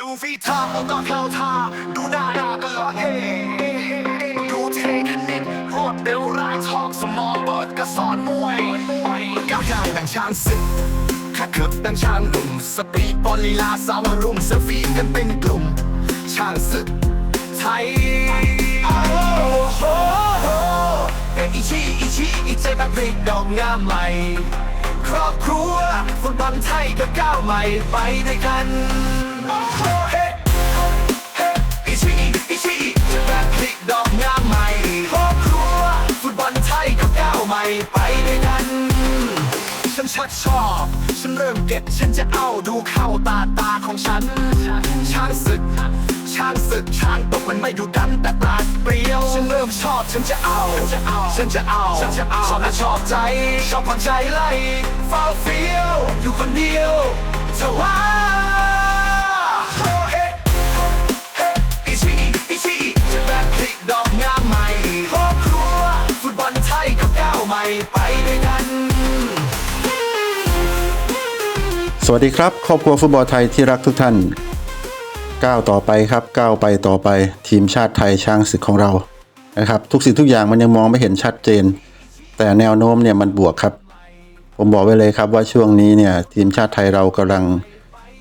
ดูฟีทางแล้วก็เข้าท่าดูหน้าหน้าก็เฮ้ดูเทคนิครวดเร็วแรงทองสมองเบิดก็สอนมวยก้าวย่างดังช้างศึกแค่เกิดดังช้างหนุ่มสปีดบอลลีลาสาวรุ่มเซฟีกันเป็นกลุ่มช้างศึกไทยโอ้โหอีชีอีชีอีเจแบบพลิกดอกงามใหม่ครอบครัวฟุตบอลไทยก็ก้าวใหม่ไปด้วยกัน อีชีอีชีจะแบบพลิกดอกงาใหม่ครอบครัวฟุตบอลไทยก้าวใหม่ไปด้วยกัน ฉันชักชอบ ฉันเริ่มเก็ตฉันจะเอาดูเข้าตาตาของฉัน ช้างศึก ช้างศึก ช้างตกมันไม่ดูดันแต่ปราดเปรียว ฉันเริ่มชอบ ฉันจะเอา ฉันจะเอา ฉันจะเอา ชอบและชอบใจ ชอบผ่อนใจไล่เฝ้าเฟียว อยู่คนเดียวเธอว่าโสวัสดีครับ ครอบครัวฟุตบอลไทยที่รักทุกท่านก้าวต่อไปครับก้าวไปต่อไปทีมชาติไทยช้างศึกของเรานะครับ ทุกสิ่งทุกอย่างมันยังมองไม่เห็นชัดเจน แต่แนวโน้มเนี่ยมันบวกครับ ผมบอกไว้เลยครับว่าช่วงนี้เนี่ยทีมชาติไทยเรากำลัง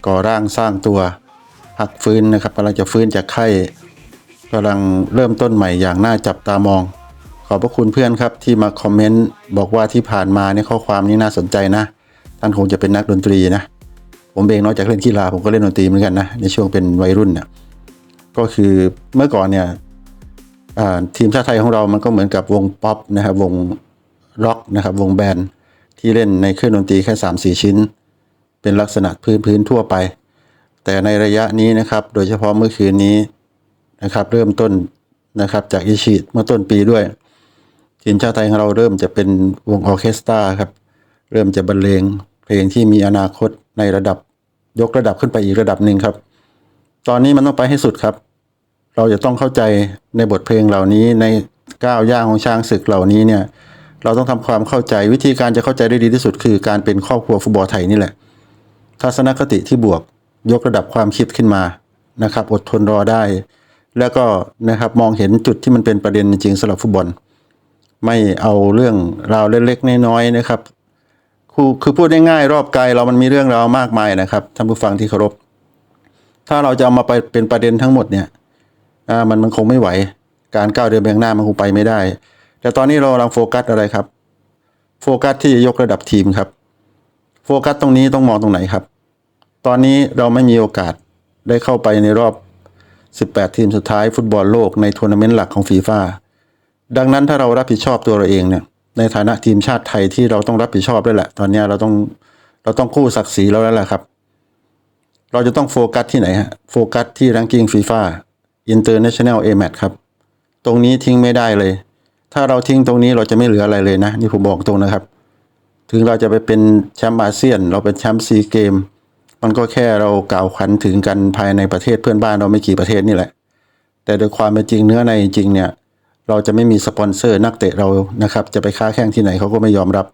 ก่อร่างสร้างตัวหักฟื้นนะครับกำลังจะฟื้นจากไข้กำลังเริ่มต้นใหม่อย่างน่าจับตามอง ขอบพระคุณเพื่อนครับที่มาคอมเมนต์บอกว่าที่ผ่านมาเนี่ยข้อความนี้น่าสนใจนะ ท่านคงจะเป็นนักดนตรีนะ ผมเองนอกจากเล่นกีฬาผมก็เล่นดนตรีเหมือนกันนะในช่วงเป็นวัยรุ่นเนี่ยก็คือเมื่อก่อนเนี่ยทีมชาติไทยของเรามันก็เหมือนกับวงป๊อปนะครับวงร็อกนะครับวงแบนด์ที่เล่นในเครื่องดนตรีแค่3ามสี่ชิ้น เป็นลักษณะพื้นพื้นทั่วไป แต่ในระยะนี้นะครับ โดยเฉพาะเมื่อคืนนี้นะครับ เริ่มต้นนะครับจากอิชิเมื่อต้นปีด้วย ทีมชาติไทยของเราเริ่มจะเป็นวงออเคสตราครับ เริ่มจะบรรเลงเพลงที่มีอนาคต ในระดับยกระดับขึ้นไปอีกระดับหนึ่งครับ ตอนนี้มันต้องไปให้สุดครับ เราจะต้องเข้าใจในบทเพลงเหล่านี้ในก้าวย่างของช้างศึกเหล่านี้เนี่ย เราต้องทำความเข้าใจวิธีการจะเข้าใจได้ดีที่สุด คือการเป็นครอบครัวฟุตบอลไทยนี่แหละ ทัศนคติที่บวกยกระดับความคิดขึ้นมานะครับ อดทนรอได้ แล้วก็นะครับมองเห็นจุดที่มันเป็นประเด็นจริงๆสำหรับฟุตบอล ไม่เอาเรื่องราวเล็กๆน้อยๆนะครับ คือคือพูดง่ายๆรอบไกลเรามันมีเรื่องราวมากมายนะครับท่านผู้ฟังที่เคารพ ถ้าเราจะเอามาไปเป็นประเด็นทั้งหมดเนี่ยมันมันคงไม่ไหว การก้าวเดินไปข้างหน้ามันคงไปไม่ได้ แต่ตอนนี้เรากำลังโฟกัสอะไรครับ โฟกัสที่จะยกระดับทีมครับ โฟกัสตรงนี้ต้องมองตรงไหนครับ ตอนนี้เราไม่มีโอกาสได้เข้าไปในรอบ 18 ทีมสุดท้ายฟุตบอลโลกในทัวร์นาเมนต์หลักของฟีฟ่าดังนั้นถ้าเรารับผิดชอบตัวเราเองเนี่ย ในฐานะทีมชาติไทยที่เราต้องรับผิดชอบด้วยแหละ ตอนนี้เราต้องเราต้องกู้ศักดิ์ศรีเราแล้วแหละครับ เราจะต้องโฟกัสที่ไหนฮะโฟกัสที่ ranking FIFA International A Match ครับ ตรงนี้ทิ้งไม่ได้เลย ถ้าเราทิ้งตรงนี้เราจะไม่เหลืออะไรเลยนะ นี่ผมบอกตรงนะครับ ถึงเราจะไปเป็นแชมป์อาเซียน เราเป็นแชมป์ซีเกม มันก็แค่เรากล่าวขวัญถึงกันภายในประเทศเพื่อนบ้านเราไม่กี่ประเทศนี่แหละ แต่โดยความเป็นจริงเนื้อในจริงเนี่ย เราจะไม่มีสปอนเซอร์นักเตะเรานะครับ จะไปค้าแข่งที่ไหนเขาก็ไม่ยอมรับ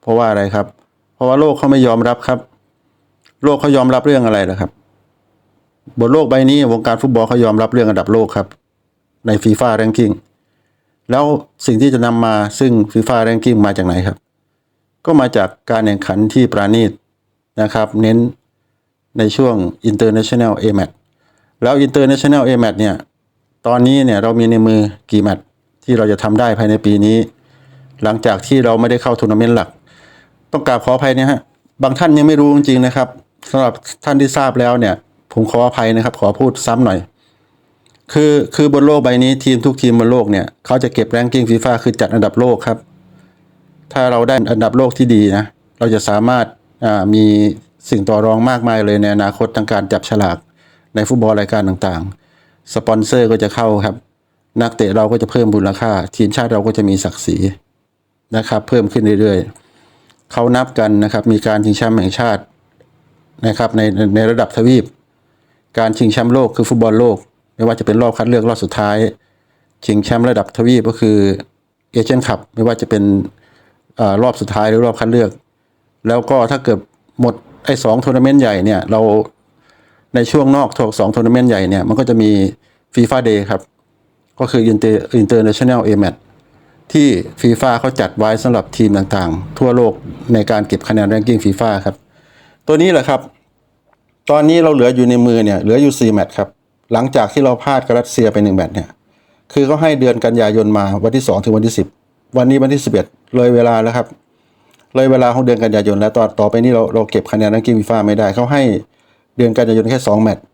เพราะว่าอะไรครับ เพราะว่าโลกเขาไม่ยอมรับครับ โลกเขายอมรับเรื่องอะไรนะครับ บนโลกใบนี้วงการฟุตบอลเขายอมรับเรื่องอันดับโลกครับ ในฟีฟ่าแรงกิ้งแล้วสิ่งที่จะนำมาซึ่งฟีฟ่าแรงกิ้งมาจากไหนครับ ก็มาจากการแข่งขันที่ปราณีตนะครับ เน้นในช่วง International A Match แล้ว International A Match เนี่ย ตอนนี้เนี่ยเรามีในมือกี่แมตช์ที่เราจะทำได้ภายในปีนี้ หลังจากที่เราไม่ได้เข้าทัวร์นาเมนต์หลัก ต้องกราบขออภัยนี่ยฮะบางท่านยังไม่รู้จริงๆนะครับสำหรับท่านที่ทราบแล้วเนี่ย ผมขออภัยนะครับ ขอพูดซ้ำหน่อย คือคือบนโลกใบนี้ทีมทุกทีมบนโลกเนี่ยเขาจะเก็บแรงกิ้งฟีฟ่าคือจัดอันดับโลกครับ ถ้าเราได้อันดับโลกที่ดีนะเราจะสามารถามีสิ่งต่อรองมากมายเลยในอนาคตทางการจับฉลากในฟุตบอลรายการต่างๆ สปอนเซอร์ก็จะเข้าครับ นักเตะเราก็จะเพิ่มมูลค่า ทีมชาติเราก็จะมีศักดิ์ศรีนะครับ เพิ่มขึ้นเรื่อยๆเขานับกันนะครับ มีการชิงแชมป์แห่งชาตินะครับในในระดับทวีป การชิงแชมป์โลกคือฟุตบอลโลก ไม่ว่าจะเป็นรอบคัดเลือกรอบสุดท้าย ชิงแชมป์ระดับทวีปก็คือเอเชียนคัพไม่ว่าจะเป็นอรอบสุดท้ายหรือรอบคัดเลือก แล้วก็ถ้าเกิดหมดไอ้สองทัวร์นาเมนต์ใหญ่เนี่ยเรา ในช่วงนอกสองทัวร์นาเมนต์ใหญ่เนี่ยมันก็จะมีฟีฟ่าเดย์ครับ ก็คือ Inter- International A Match ที่ฟีฟ่าเขาจัดไว้สำหรับทีมต่างๆ ทั่วโลกในการเก็บคะแนนแรงกิ้งฟีฟ่าครับ ตัวนี้แหละครับ ตอนนี้เราเหลืออยู่ในมือเนี่ยเหลืออยู่4แมตช์ครับ หลังจากที่เราพลาดกับรัสเซียไป1แมตช์เนี่ยคือเขาให้เดือนกันยายนมาวันที่ 2 ถึงวันที่ 10 วันนี้วันที่ 11 เลยเวลาแล้วครับ เลยเวลาของเดือนกันยายนแล้วต่อต่อไปนี้เราเราเก็บคะแนนรังกิ้งฟีฟ่าไม่ได้เขาให้ เดือนกันยายนแค่ 2 แมตช์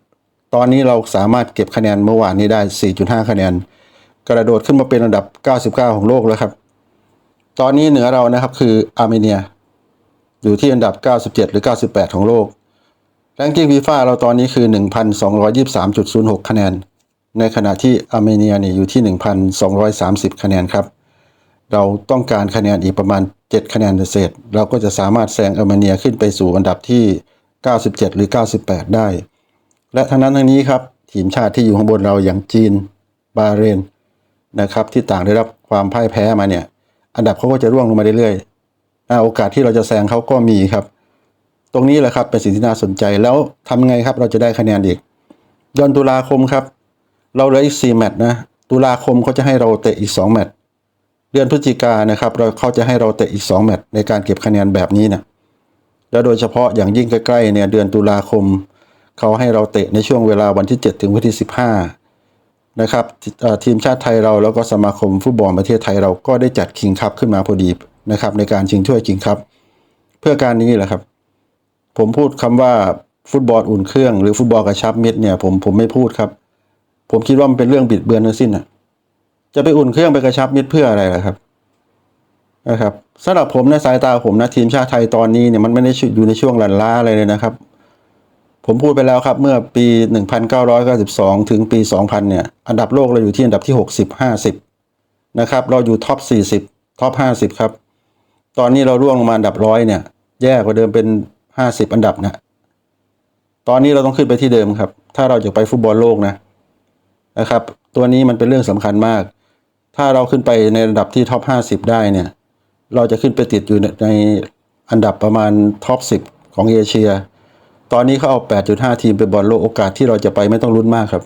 ตอนนี้เราสามารถเก็บคะแนนเมื่อวานนี้ได้ 4.5 คะแนน กระโดดขึ้นมาเป็นอันดับ 99 ของโลกแล้วครับ ตอนนี้เหนือเรานะครับคืออาร์เมเนีย อยู่ที่อันดับ 97 หรือ 98 ของโลกแรงกิ้งฟีฟ่าเราตอนนี้คือ 1,223.06 คะแนน ในขณะที่อาร์เมเนียเนี่ยอยู่ที่ 1,230 คะแนนครับ เราต้องการคะแนนอีกประมาณ 7 คะแนนเศษ เราก็จะสามารถแซงอาร์เมเนียขึ้นไปสู่อันดับที่ 97 หรือ 98 ได้ และทั้งนั้นทั้งนี้ครับ ทีมชาติที่อยู่ข้างบนเราอย่างจีนบาเรนนะครับที่ต่างได้รับความพ่ายแพ้มาเนี่ย อันดับเขาก็จะร่วงลงมาเรื่อยๆอ่าโอกาสที่เราจะแซงเขาก็มีครับ ตรงนี้แหละครับเป็นสิ่งที่น่าสนใจแล้วทำไงครับเราจะได้คะแนนอีกเดือนตุลาคมครับ เราเหลืออีก4แมตช์นะตุลาคมเขาจะให้เราเตะอีก2แมตช์เดือนพฤศจิกานนะครับเราเขาจะให้เราเตะอีก2แมตช์ในการเก็บคะแนนแบบนี้นะ แล้วโดยเฉพาะอย่างยิ่งใกล้ๆเนี่ยเดือนตุลาคม เขาให้เราเตะในช่วงเวลาวันที่ 7 ถึงวันที่ 15 นะครับทีมชาติไทยเราแล้วก็สมาคมฟุตบอลประเทศไทยเราก็ได้จัดคิงคัพขึ้นมาพอดีนะครับในการชิงถ้วยคิงคัพเพื่อการนี้แหละครับ ผมพูดคำว่าฟุตบอลอุ่นเครื่องหรือฟุตบอลกระชับมิตรเนี่ยผมผมไม่พูดครับ ผมคิดว่ามันเป็นเรื่องบิดเบือนทั้งสิ้นอะจะไปอุ่นเครื่องไปกระชับมิตรเพื่ออะไรล่ะครับ นะครับสำหรับผมในสายตาผมนะทีมชาติไทยตอนนี้เนี่ยมันไม่ได้อยู่ในช่วงหลันล้าอะไรเลยนะครับ ผมพูดไปแล้วครับเมื่อปี 1992 ถึงปี 2000 เนี่ย อันดับโลกเราอยู่ที่อันดับที่ 60 50 นะครับ เราอยู่ท็อป 40 ท็อป 50 ครับ ตอนนี้เราร่วงลงมาอันดับร้อยเนี่ย แย่กว่าเดิมเป็น 50 อันดับนะ ตอนนี้เราต้องขึ้นไปที่เดิมครับ ถ้าเราจะไปฟุตบอลโลกนะนะครับ ตัวนี้มันเป็นเรื่องสำคัญมาก ถ้าเราขึ้นไปในระดับที่ท็อป 50 ได้เนี่ย เราจะขึ้นไปติดอยู่ในอันดับประมาณท็อป 10 ของเอเชีย ตอนนี้เขาเอา 8.5 ทีมไปบอลโลกโอกาสที่เราจะไปไม่ต้องลุ้นมากครับ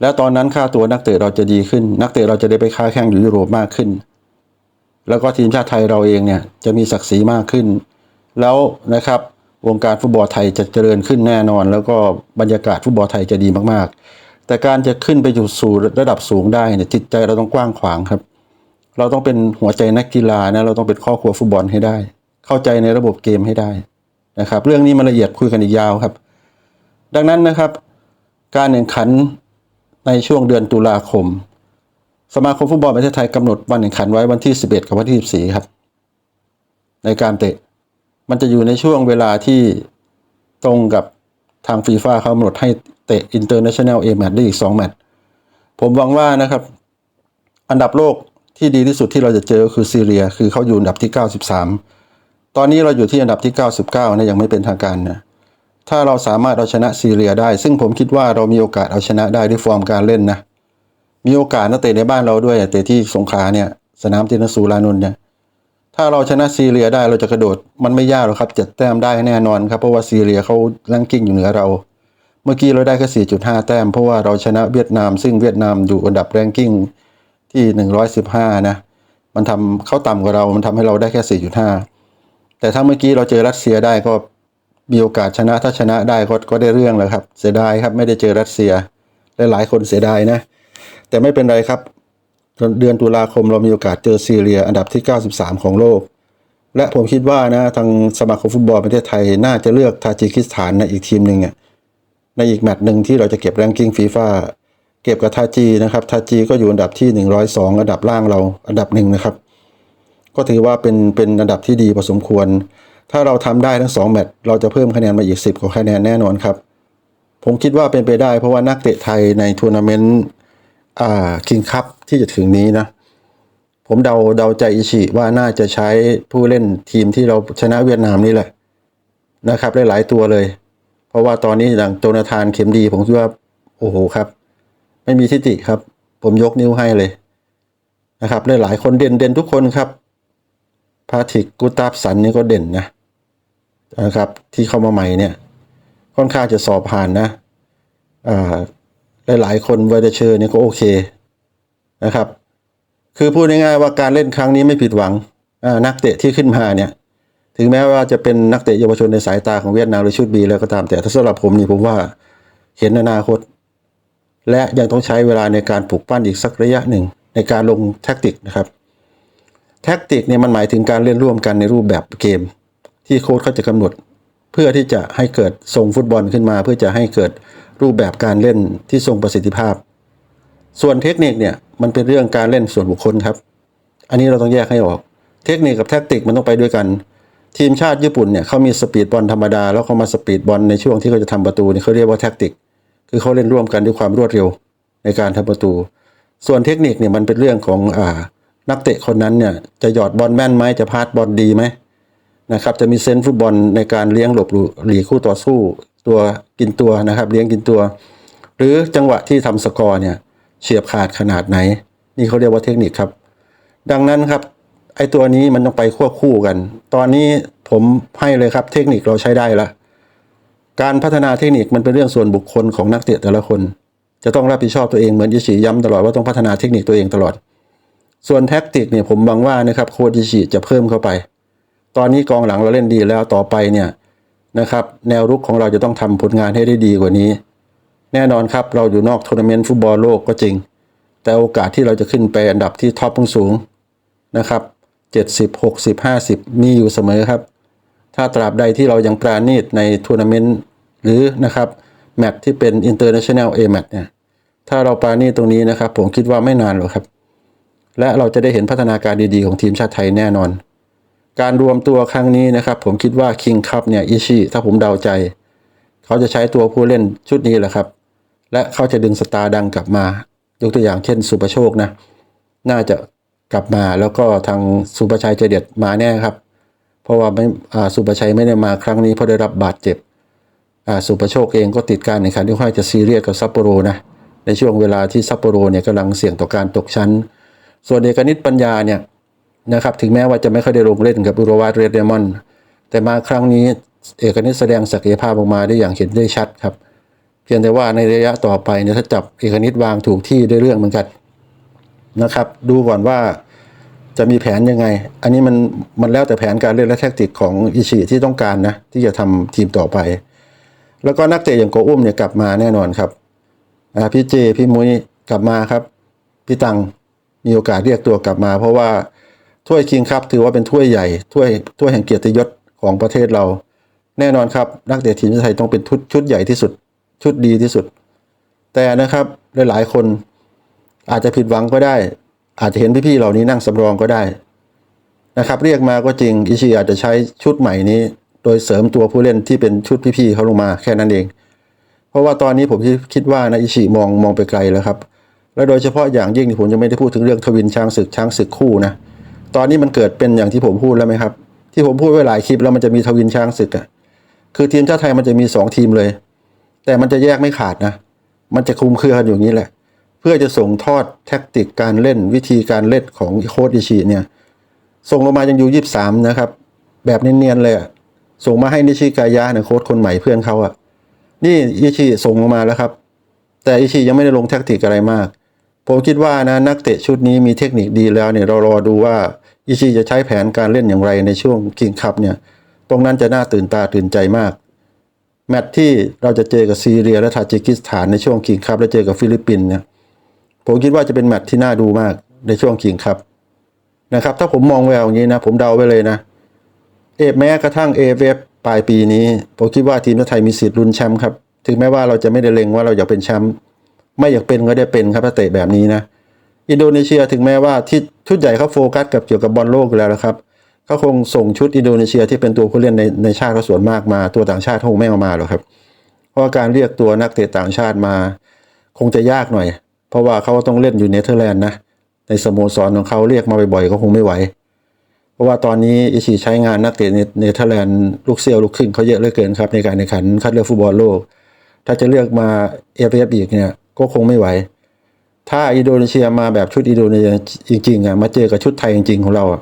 แล้วตอนนั้นค่าตัวนักเตะเราจะดีขึ้น นักเตะเราจะได้ไปค้าแข่งอยู่ยุโรปมากขึ้น แล้วก็ทีมชาติไทยเราเองเนี่ยจะมีศักดิ์ศรีมากขึ้น แล้วนะครับวงการฟุตบอลไทยจะเจริญขึ้นแน่นอน แล้วก็บรรยากาศฟุตบอลไทยจะดีมากๆ แต่การจะขึ้นไปอยู่สู่ระดับสูงได้เนี่ยจิตใจเราต้องกว้างขวางครับ เราต้องเป็นหัวใจนักกีฬานะเราต้องเป็นครอบครัวฟุตบอลให้ได้ เข้าใจในระบบเกมให้ได้นะครับ เรื่องนี้มันละเอียดคุยกันอีกยาวครับ ดังนั้นนะครับ การแข่งขันในช่วงเดือนตุลาคม สมาคมฟุตบอลประเทศไทยกำหนดวันแข่งขันไว้วันที่ 11 กับวันที่ 14 ครับ ในการเตะมันจะอยู่ในช่วงเวลาที่ตรงกับทางฟีฟ่าเขากำหนดให้เตะ International A Match ได้อีก 2 แมตช์ผมหวังว่านะครับ อันดับโลก ที่ดีที่สุดที่เราจะเจอคือซีเรีย คือเขาอยู่อันดับที่ 93 ตอนนี้เราอยู่ที่อันดับที่ 99นะยังไม่เป็นทางการนะถ้าเราสามารถเอาชนะซีเรียได้ ซึ่งผมคิดว่าเรามีโอกาสเอาชนะได้ด้วยฟอร์มการเล่นนะมีโอกาสนักเตะในบ้านเราด้วยเตะที่สงขลาเนี่ยสนามเจนสูรานนท์เนี่ยถ้าเราชนะซีเรียได้เราจะกระโดดมันไม่ยากหรอกครับเจ็ดแต้มได้แน่นอนครับเพราะว่าซีเรียเขาแรงกิ้งอยู่เหนือเรา เมื่อกี้เราได้แค่4.5 แต้ม เพราะว่าเราชนะเวียดนาม ซึ่งเวียดนามอยู่อันดับแรงกิ้ง ที่115นะ มันทำเขาต่ำกว่าเรา มันทำให้เราได้แค่4.5แต่ถ้าเมื่อกี้เราเจอรัสเซียได้ก็มีโอกาสชนะถ้าชนะได้ก็ก็ได้เรื่องแล้วครับ เสียดายครับไม่ได้เจอรัสเซียหลายๆคนเสียดายนะ แต่ไม่เป็นไรครับเดือนตุลาคมเรามีโอกาสเจอซีเรีย อันดับที่ 93 ของโลก และผมคิดว่านะทางสมาคมฟุตบอลประเทศไทยน่าจะเลือกทาจิคิสถานในอีกทีมหนึ่งในอีกแมตช์หนึ่งที่เราจะเก็บแรงกิ้งฟีฟ่า เก็บกับทาจีนะครับทาจีก็อยู่อันดับที่ 102 อันดับล่างเราอันดับหนึ่งนะครับ ก็ถือว่าเป็นเป็นอันดับที่ดีพอสมควร ถ้าเราทำได้ทั้งสองแมตช์เราจะเพิ่มคะแนนมาอีก 10กว่าคะแนนแน่นอนครับ ผมคิดว่าเป็นไปได้เพราะว่านักเตะไทยในทัวร์นาเมนต์อ่าคิงคัพที่จะถึงนี้นะ ผมเดาเดาใจอิชิว่าน่าจะใช้ผู้เล่นทีมที่เราชนะเวียดนามนี่แหละนะครับหลายๆตัวเลย เพราะว่าตอนนี้อย่างโจนาธานเข็มดี ผมคิดว่าโอ้โหครับ ไม่มีทิฏฐิครับ ผมยกนิ้วให้เลยนะครับหลายๆคนเด่นเด่นทุกคนครับพาทิกกูตาฟสันนี่ก็เด่นนะนะครับ ที่เข้ามาใหม่เนี่ย ค่อนข้างจะสอบผ่านนะอ่าหลายๆคนเวอร์เชอร์เนี่ยก็โอเคนะครับ คือพูดง่ายๆว่าการเล่นครั้งนี้ไม่ผิดหวังนักเตะที่ขึ้นมาเนี่ย ถึงแม้ว่าจะเป็นนักเตะเยาวชนในสายตาของเวียดนามหรือชุดบีแล้วก็ตามแต่ถ้าสำหรับผมนี่ผมว่าเห็นอนาคต และยังต้องใช้เวลาในการปลูกปั้นอีกสักระยะหนึ่ง ในการลงแท็กติกนะครับ แท็กติกเนี่ยมันหมายถึงการเล่นร่วมกันในรูปแบบเกม ที่โค้ชเขาจะกำหนด เพื่อที่จะให้เกิดทรงฟุตบอลขึ้นมา เพื่อจะให้เกิดรูปแบบการเล่นที่ทรงประสิทธิภาพ ส่วนเทคนิคเนี่ยมันเป็นเรื่องการเล่นส่วนบุคคลครับ อันนี้เราต้องแยกให้ออก เทคนิคกับแท็กติกมันต้องไปด้วยกัน ทีมชาติญี่ปุ่นเนี่ยเขามีสปีดบอลธรรมดาแล้วเขามาสปีดบอลในช่วงที่เขาจะทำประตูนี่เขาเรียกว่าแท็กติก คือเขาเล่นร่วมกันด้วยความรวดเร็วในการทำประตู ส่วนเทคนิคเนี่ยมันเป็นเรื่องของอ่านักเตะคนนั้นเนี่ยจะหยอดบอลแม่นไหมจะพาสบอลดีไหมนะครับจะมีเซนส์ฟุตบอลในการเลี้ยงหลบหลีกคู่ต่อสู้ตัวกินตัวนะครับ เลี้ยงกินตัว หรือจังหวะที่ทำสกอร์เนี่ยเฉียบขาดขนาดไหน นี่เขาเรียกว่าเทคนิคครับ ดังนั้นครับไอตัวนี้มันต้องไปควบคู่กัน ตอนนี้ผมให้เลยครับเทคนิคเราใช้ได้และ การพัฒนาเทคนิคมันเป็นเรื่องส่วนบุคคลของนักเตะแต่ละคน จะต้องรับผิดชอบตัวเองเหมือนยิชิย้ำตลอดว่าต้องพัฒนาเทคนิคตัวเองตลอด ส่วนแท็กติกเนี่ยผมหวังว่านะครับโค้ชยิชิจะเพิ่มเข้าไป ตอนนี้กองหลังเราเล่นดีแล้วต่อไปเนี่ยนะครับแนวรุกของเราจะต้องทำผลงานให้ได้ดีกว่านี้ แน่นอนครับเราอยู่นอกทัวร์นาเมนต์ฟุตบอลโลกก็จริง แต่โอกาสที่เราจะขึ้นไปอันดับที่ท็อปสูงนะครับ70 60 50 มีอยู่เสมอครับ ถ้าตราบใดที่เรายังปราณีตในทัวร์นาเมนต์ หรือนะครับแมตช์ที่เป็น International A Match เนี่ยถ้าเราปาณีตตรงนี้นะครับ ผมคิดว่าไม่นานหรอกครับ และเราจะได้เห็นพัฒนาการดีๆ ของทีมชาติไทยแน่นอน การรวมตัวครั้งนี้นะครับ ผมคิดว่า King Cup เนี่ยอิชิถ้าผมเดาใจ เขาจะใช้ตัวผู้เล่นชุดนี้แหละครับ และเขาจะดึงสตาร์ดังกลับมา ยกตัวอย่างเช่นสุประโชคนะน่าจะกลับมาแล้วก็ทางสุประชัยใจเด็ดมาแน่ครับ เพราะว่าไม่สุประชัยไม่ได้มาครั้งนี้เพราะได้รับบาดเจ็บ สุประโชคเองก็ติดการแข่งขันที่ค่อนข้าจะซีเรียสกับซัปโปโรนะในช่วงเวลาที่ซัปโปโรเนี่ยกำลังเสี่ยงต่อการตกชั้น ส่วนเอกนิตปัญญาเนี่ยนะครับถึงแม้ว่าจะไม่ค่อยได้ลงเล่นกับอุรวัตเรดเดมอนแต่มาครั้งนี้เอกนิตแสดงศักยภาพออกมาได้อย่างเห็นได้ชัดครับ เพียงแต่ว่าในระยะต่อไปเนี่ยถ้าจับเอกนิตวางถูกที่ได้เรื่องเหมือนกันนะครับ ดูก่อนว่าจะมีแผนยังไง อันนี้มันมันแล้วแต่แผนการเล่นและแทคติกของอิชิที่ต้องการนะที่จะทำทีมต่อไป แล้วก็นักเตะอย่างโกอุ้มเนี่ยกลับมาแน่นอนครับพี่เจพี่มุ้ยกลับมาครับ พี่ตังมีโอกาสเรียกตัวกลับมา เพราะว่าถ้วยคิงครับถือว่าเป็นถ้วยใหญ่ถ้วยถ้วยแห่งเกียรติยศของประเทศเรา แน่นอนครับ นักเตะทีมชาติไทยต้องเป็นชุดชุดใหญ่ที่สุด ชุดดีที่สุด แต่นะครับหลายๆคนอาจจะผิดหวังก็ได้ อาจจะเห็นพี่ๆเหล่านี้นั่งสำรองก็ได้นะครับ เรียกมาก็จริงอิชิอาจจะใช้ชุดใหม่นี้ โดยเสริมตัวผู้เล่นที่เป็นชุดพี่ๆเขาลงมาแค่นั้นเอง เพราะว่าตอนนี้ผมคิดว่านะอิชิมองมองไปไกลแล้วครับ และโดยเฉพาะอย่างยิ่งที่ผมยังไม่ได้พูดถึงเรื่องทวินช้างศึกช้างศึกคู่นะตอนนี้มันเกิดเป็นอย่างที่ผมพูดแล้วไหมครับ ที่ผมพูดไว้หลายคลิปแล้วมันจะมีทวินช้างศึกอะคือทีมชาติไทยมันจะมีสองทีมเลย แต่มันจะแยกไม่ขาดนะ มันจะคุมเครือกันอยู่อย่างนี้แหละ เพื่อจะส่งทอดแท็กติกการเล่นวิธีการเล่นของโค้ชอิชิเนี่ยส่งลงมายังอยู่ยี่สามนะครับ แบบเนียนๆเลยอะ ส่งมาให้นิชิกายะเนี่ยโค้ชคนใหม่เพื่อนเขาอะนี่อิชิส่งมาแล้วครับ แต่อิชิยังไม่ได้ลงแท็กติกอะไรมาก ผมคิดว่านะนักเตะชุดนี้มีเทคนิคดีแล้วเนี่ยเรารอดูว่าอิชิจะใช้แผนการเล่นอย่างไรในช่วงกิงคัพเนี่ย ตรงนั้นจะน่าตื่นตาตื่นใจมาก แมตช์ที่เราจะเจอกับซีเรียและทาจิกิสถานในช่วงคิงคัพและเจอกับฟิลิปปินส์เนี่ยผมคิดว่าจะเป็นแมตช์ที่น่าดูมากในช่วงคิงคัพนะครับ ถ้าผมมองแววอย่างนี้นะ ผมเดาไว้เลยนะ เอฟแม้กระทั่งเอฟเอฟปลายปีนี้ผมคิดว่าทีมชาติไทยมีสิทธิ์ลุ้นแชมป์ครับ ถึงแม้ว่าเราจะไม่ได้เล็งว่าเราอยากเป็นแชมป์ไม่อยากเป็นก็ได้เป็นครับถ้าเตะแบบนี้นะอินโดนีเซียถึงแม้ว่าที่ชุดใหญ่เขาโฟกัสกับเกี่ยวกับบอลโลกอยู่แล้วนะครับเขาคงส่งชุดอินโดนีเซียที่เป็นตัวผู้เล่นในในชาติเขาส่วนมากมาตัวต่างชาติคงไม่เอามาหรอกครับ เพราะการเรียกตัวนักเตะต่างชาติมา คงจะยากหน่อย เพราะว่าเขาต้องเล่นอยู่เนเธอร์แลนด์นะในสโมสรของเขาเรียกมาบ่อยๆก็คงไม่ไหว เพราะว่าตอนนี้อิชิใช้งานนักเตะในเนเธอร์แลนด์ลูกเซียวลูกครึ่งเขาเยอะเหลือเกินครับในการแข่งขันคัดเลือกฟุตบอลโลก ถ้าจะเลือกมาเอฟเอฟอีกเนี่ยก็คงไม่ไหว ถ้าอินโดนีเซียมาแบบชุดอินโดนีเซียจริงๆอะมาเจอกับชุดไทยจริงๆของเราอะ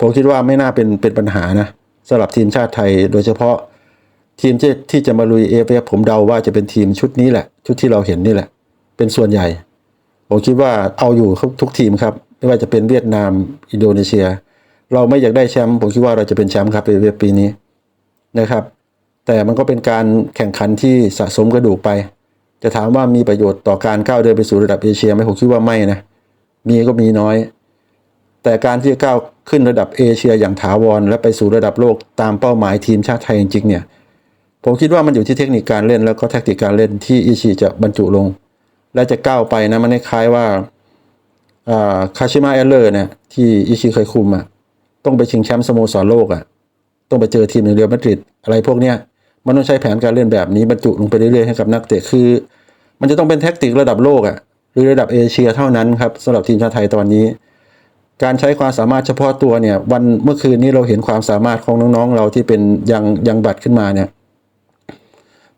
ผมคิดว่าไม่น่าเป็นเป็นปัญหานะสำหรับทีมชาติไทย โดยเฉพาะทีมที่ที่จะมาลุยเอฟเอฟผมเดาว่าจะเป็นทีมชุดนี้แหละ ชุดที่เราเห็นนี่แหละ เป็นส่วนใหญ่ ผมคิดว่าเอาอยู่ทุกทีมครับ ไม่ว่าจะเป็นเวียดนาม อินโดนีเซีย เราไม่อยากได้แชมป์ผมคิดว่าเราจะเป็นแชมป์ครับในปีนี้นะครับ แต่มันก็เป็นการแข่งขันที่สะสมกระดูกไป จะถามว่ามีประโยชน์ต่อการก้าวเดินไปสู่ระดับเอเชียไหมผมคิดว่าไม่นะมีก็มีน้อย แต่การที่จะก้าวขึ้นระดับเอเชียอย่างถาวร และไปสู่ระดับโลกตามเป้าหมายทีมชาติไทยจริงๆเนี่ยผมคิดว่ามันอยู่ที่เทคนิคการเล่นแล้วก็แทคติกการเล่นที่อิชิจะบรรจุลง และจะก้าวไปนะมันคล้ายว่าคาชิมะเอเลอร์เนี่ยที่อิชิเคยคุมอะ ต้องไปชิงแชมป์สโมสรโลกอะ ต้องไปเจอทีมหนึ่งเรียลมาดริดอะไรพวกเนี้ยมันต้องใช้แผนการเล่นแบบนี้บรรจุลงไปเรื่อยๆให้กับนักเตะคือ มันจะต้องเป็นแทคติกระดับโลกอะหรือระดับเอเชียเท่านั้นครับสำหรับทีมชาติไทยตอนนี้ การใช้ความสามารถเฉพาะตัวเนี่ย วันเมื่อคืนนี้เราเห็นความสามารถของน้องๆ เราที่เป็นยังยังบัตรขึ้นมาเนี่ย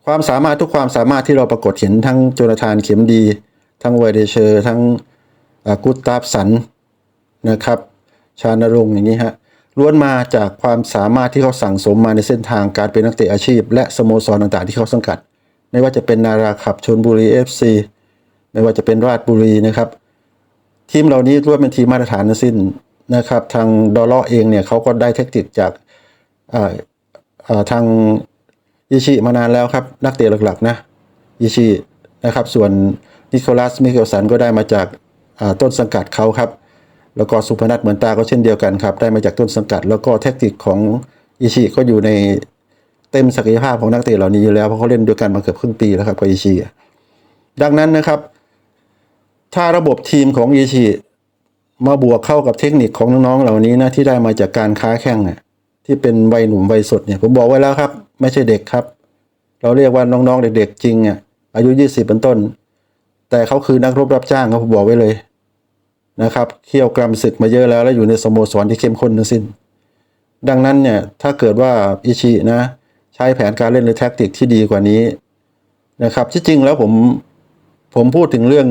ความสามารถทุกความสามารถที่เราปรากฏเห็นทั้งโจนาธานเข็มดี ทั้งไวเดเชอร์ ทั้งกุตตาฟสันนะครับ ชานรงค์อย่างนี้ฮะล้วนมาจากความสามารถที่เขาสั่งสมมาในเส้นทางการเป็นนักเตะอาชีพ และสโมสรต่างๆ ที่เขาสังกัด ไม่ว่าจะเป็นนาราขับชนบุรีเอฟซีไม่ว่าจะเป็นราชบุรีนะครับ ทีมเหล่านี้ล้วนเป็นทีมมาตรฐานทั้งสิ้นนะครับ ทางดอลลาเองเนี่ยเขาก็ได้เทคนิคจากาาทางยิชิมานานแล้วครับ นักเตะหลักๆนะยิชินะครับ ส่วนนิโคลัสมิเกลสันก็ได้มาจากาต้นสังกัดเขาครับ แล้วก็สุพนัทเหมือนตาก็เช่นเดียวกันครับได้มาจากต้นสังกัด แล้วก็เทคนิคของอิชิก็อยู่ในเต็มศักยภาพของนักเตะเหล่านี้อยู่แล้วเพราะเขาเล่นด้วยกันมาเกือบครึ่งปีแล้วครับกับอิชิดังนั้นนะครับ ถ้าระบบทีมของอิชิมาบวกเข้ากับเทคนิคของน้องๆเหล่านี้นะที่ได้มาจากการค้าแข่งอะที่เป็นวัยหนุ่มวัยสดเนี่ยผมบอกไว้แล้วครับ ไม่ใช่เด็กครับ เราเรียกว่าน้องๆเด็กๆจริงอะอายุยี่สิบเป็นต้น แต่เขาคือนักรบรับจ้างครับผมบอกไว้เลย นะครับเขี่ยวกรำศึกมาเยอะแล้ว และอยู่ในสโมสรที่เข้มข้นทั้งสิ้น ดังนั้นเนี่ยถ้าเกิดว่าอิชินะ ใช้แผนการเล่นหรือแท็กติกที่ดีกว่านี้นะครับที่จริงแล้วผมผมพูดถึงเรื่อง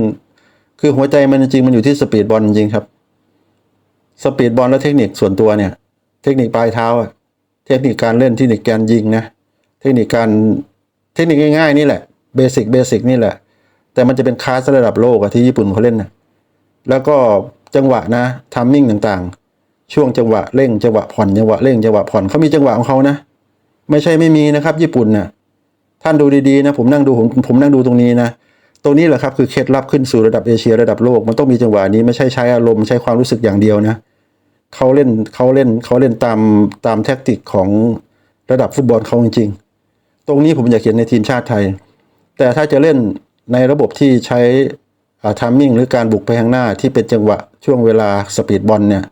คือหัวใจมันจริงมันอยู่ที่สปีดบอลจริงครับสปีดบอลและเทคนิคส่วนตัวเนี่ย เทคนิคปลายเท้า เทคนิคการเล่นเทคนิคการยิงนะเทคนิคการเทคนิคง่ายๆนี่แหละเบสิกเบสิกนี่แหละ แต่มันจะเป็นคลาสระดับโลกอะที่ญี่ปุ่นเขาเล่นนะ แล้วก็จังหวะนะทัมมิ่งต่างๆ ช่วงจังหวะเร่งจังหวะผ่อนจังหวะเร่งจังหวะผ่อนเขามีจังหวะของเขานะ ไม่ใช่ไม่มีนะครับ ญี่ปุ่นนะท่านดูดีๆนะผมนั่งดูผมผมนั่งดูตรงนี้นะตรงนี้แหละครับคือเคล็ดลับขึ้นสู่ระดับเอเชียระดับโลกมันต้องมีจังหวะนี้ไม่ใช่ใช้อารมณ์ใช้ความรู้สึกอย่างเดียวนะเขาเล่นเขาเล่นเขาเล่นตามตามแท็กติกของระดับฟุตบอลเขาจริงๆ ตรงนี้ผมอยากเห็นในทีมชาติไทย แต่ถ้าจะเล่นในระบบที่ใช้ ทัมมิ่งหรือการบุกไปข้างหน้าที่เป็นจังหวะช่วงเวลาสปีดบอลเนี่ย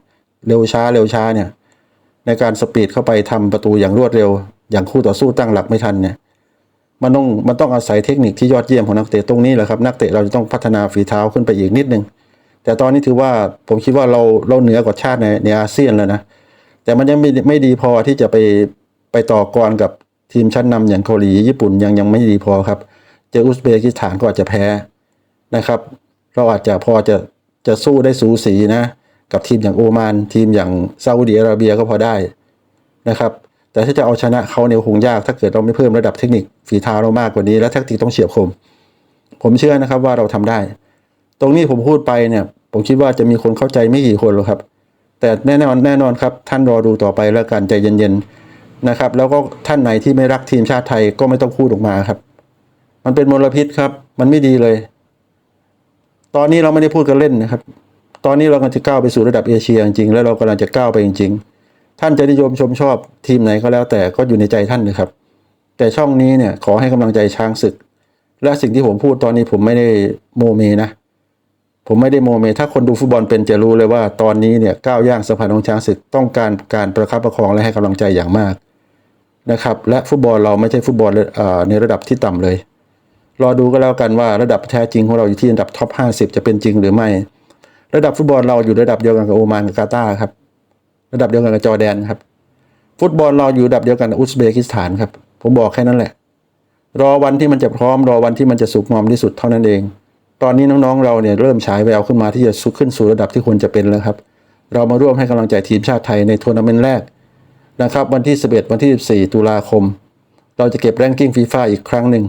เร็วช้าเร็วช้าเนี่ยในการสปีดเข้าไปทำประตูอย่างรวดเร็ว อย่างคู่ต่อสู้ตั้งหลักไม่ทันเนี่ยมันต้องมันต้องอาศัยเทคนิคที่ยอดเยี่ยมของนักเตะตรงนี้แหละครับนักเตะเราจะต้องพัฒนาฝีเท้าขึ้นไปอีกนิดนึงแต่ตอนนี้ถือว่าผมคิดว่าเราเราเหนือกว่าชาติในในอาเซียนแล้วนะแต่มันยังไม่ไม่ดีพอที่จะไปไปต่อกรกับทีมชั้นนำอย่างเกาหลีญี่ปุ่นยังยังไม่ดีพอครับ เจออุซเบกิสถานก็อาจจะแพ้ นะครับ เราอาจจะพอจะจะสู้ได้สูสีนะ กับทีมอย่างโอมานทีมอย่างซาอุดิอาระเบียก็พอได้นะครับแต่ถ้าจะเอาชนะเขาเนี่ยคงยาก ถ้าเกิดเราไม่เพิ่มระดับเทคนิคฝีเท้าเรามากกว่านี้ และแทคติกต้องเฉียบคม ผมเชื่อนะครับว่าเราทำได้ ตรงนี้ผมพูดไปเนี่ย ผมคิดว่าจะมีคนเข้าใจไม่กี่คนหรอกครับ แต่แน่นอนแน่นอนครับ ท่านรอดูต่อไปแล้วกันใจเย็นๆนะครับ แล้วก็ท่านไหนที่ไม่รักทีมชาติไทยก็ไม่ต้องพูดออกมาครับ มันเป็นมลพิษครับ มันไม่ดีเลย ตอนนี้เราไม่ได้พูดกันเล่นนะครับ ตอนนี้เรากำลังจะก้าวไปสู่ระดับเอเชียจริงๆ แล้วเรากำลังจะก้าวไปจริงๆ ท่านจะนิยมชมชอบทีมไหนก็แล้วแต่ก็อยู่ในใจท่านนะครับ แต่ช่องนี้เนี่ยขอให้กำลังใจช้างศึก และสิ่งที่ผมพูดตอนนี้ผมไม่ได้โมเมนะ ผมไม่ได้โมเม ถ้าคนดูฟุตบอลเป็นจะรู้เลยว่าตอนนี้เนี่ยก้าวย่างสะพานของช้างศึกต้องการการประคับประคองและให้กำลังใจอย่างมากนะครับ และฟุตบอลเราไม่ใช่ฟุตบอลในระดับที่ต่ำเลย รอดูก็แล้วกันว่าระดับแท้จริงของเราอยู่ที่อันดับท็อป 50 จะเป็นจริงหรือไม่ ระดับฟุตบอลเราอยู่ระดับเดียวกันกับโอมานกับกาตาร์ครับ ระดับเดียวกันกับจอร์แดนครับ ฟุตบอลเราอยู่ระดับเดียวกันกับอุซเบกิสถานครับ ผมบอกแค่นั้นแหละ รอวันที่มันจะพร้อมรอวันที่มันจะสุกงอมที่สุดเท่านั้นเอง ตอนนี้น้องๆเราเนี่ยเริ่มฉายแววขึ้นมาที่จะสุกขึ้นสู่ระดับที่ควรจะเป็นแล้วครับ เรามาร่วมให้กำลังใจทีมชาติไทยในทัวร์นาเมนต์แรกนะครับวันที่ 11 วันที่ 14 ตุลาคม เราจะเก็บแรงกิ้งฟีฟ่าอีกครั้งหนึ่ง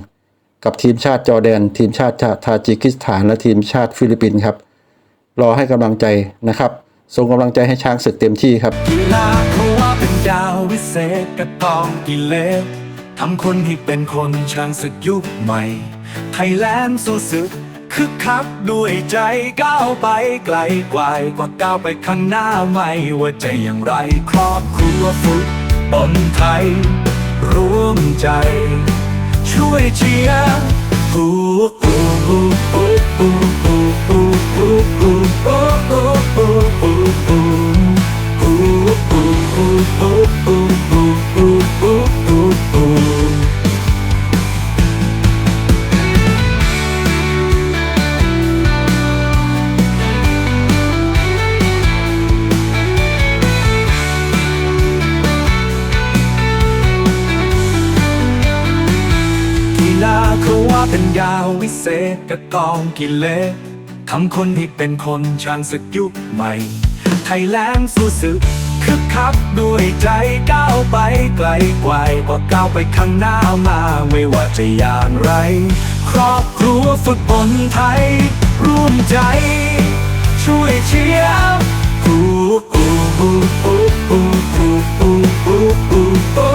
กับทีมชาติจอร์แดน ทีมชาติทาจิกิสถาน และทีมชาติฟิลิปปินส์ครับ รอให้กำลังใจนะครับส่งกำลังใจให้ช้างศึกเต็มที่ครับกีฬาเขาะว่าเป็นดาววิเศษกระตองกิเลสทำคนให้เป็นคนช่างศึกยุคใหม่ ไทยแลนด์สู้ศึกคึกคักด้วยใจก้าวไปไกลกว่ากว่าก้าวไปข้างหน้าไม่ว่าจะอย่างไร ครอบครัวฟุตบอลไทย ร่วมใจ ช่วยเชียร์ฮู้ ยาววิเศษกระกองกิเลสทำคนให้เป็นคนช่างศึกยุคใหม่ ไทยแลนด์สู้ศึกคึกคักด้วยใจก้าวไปไกลกว่ากว่าก้าวไปข้างหน้ามาไม่ว่าจะอย่างไร ครอบครัวฟุตบอลไทย ร่วมใจ ช่วยเชียร์ฮู้ฮู้ฮู้ฮู้ฮู้ฮู้ฮู้ฮู้ฮู้ฮู้ฮู้ฮู้ฮู้